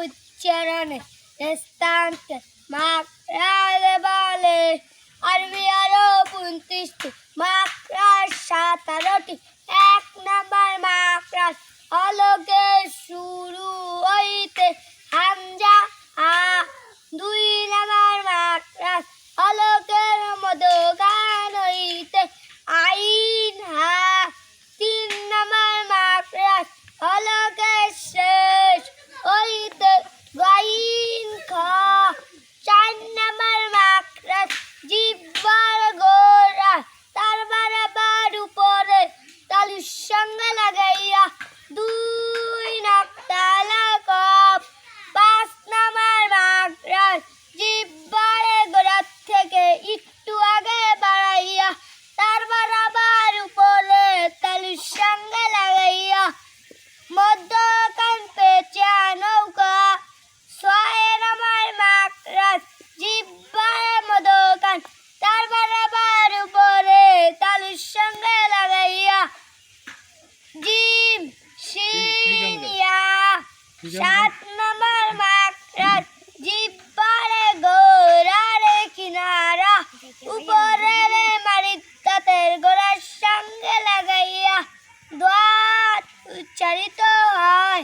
ഉച്ചരണ സ്ഥാനത്ത് മാക്രാലെ ബാലെ അരവിയാരോ പുന്തിഷ്ടു മാക്രാ ശാതരോട്ടി মধ্যকান পেঁচা নৌকা ছয় নাম্বার মাকড়ার জিব্বারে মধ্যকান তার বারাবার উপরে তালুর সঙ্গে লাগাইয়া জিম শিনিয়া সাত चरित्र तो है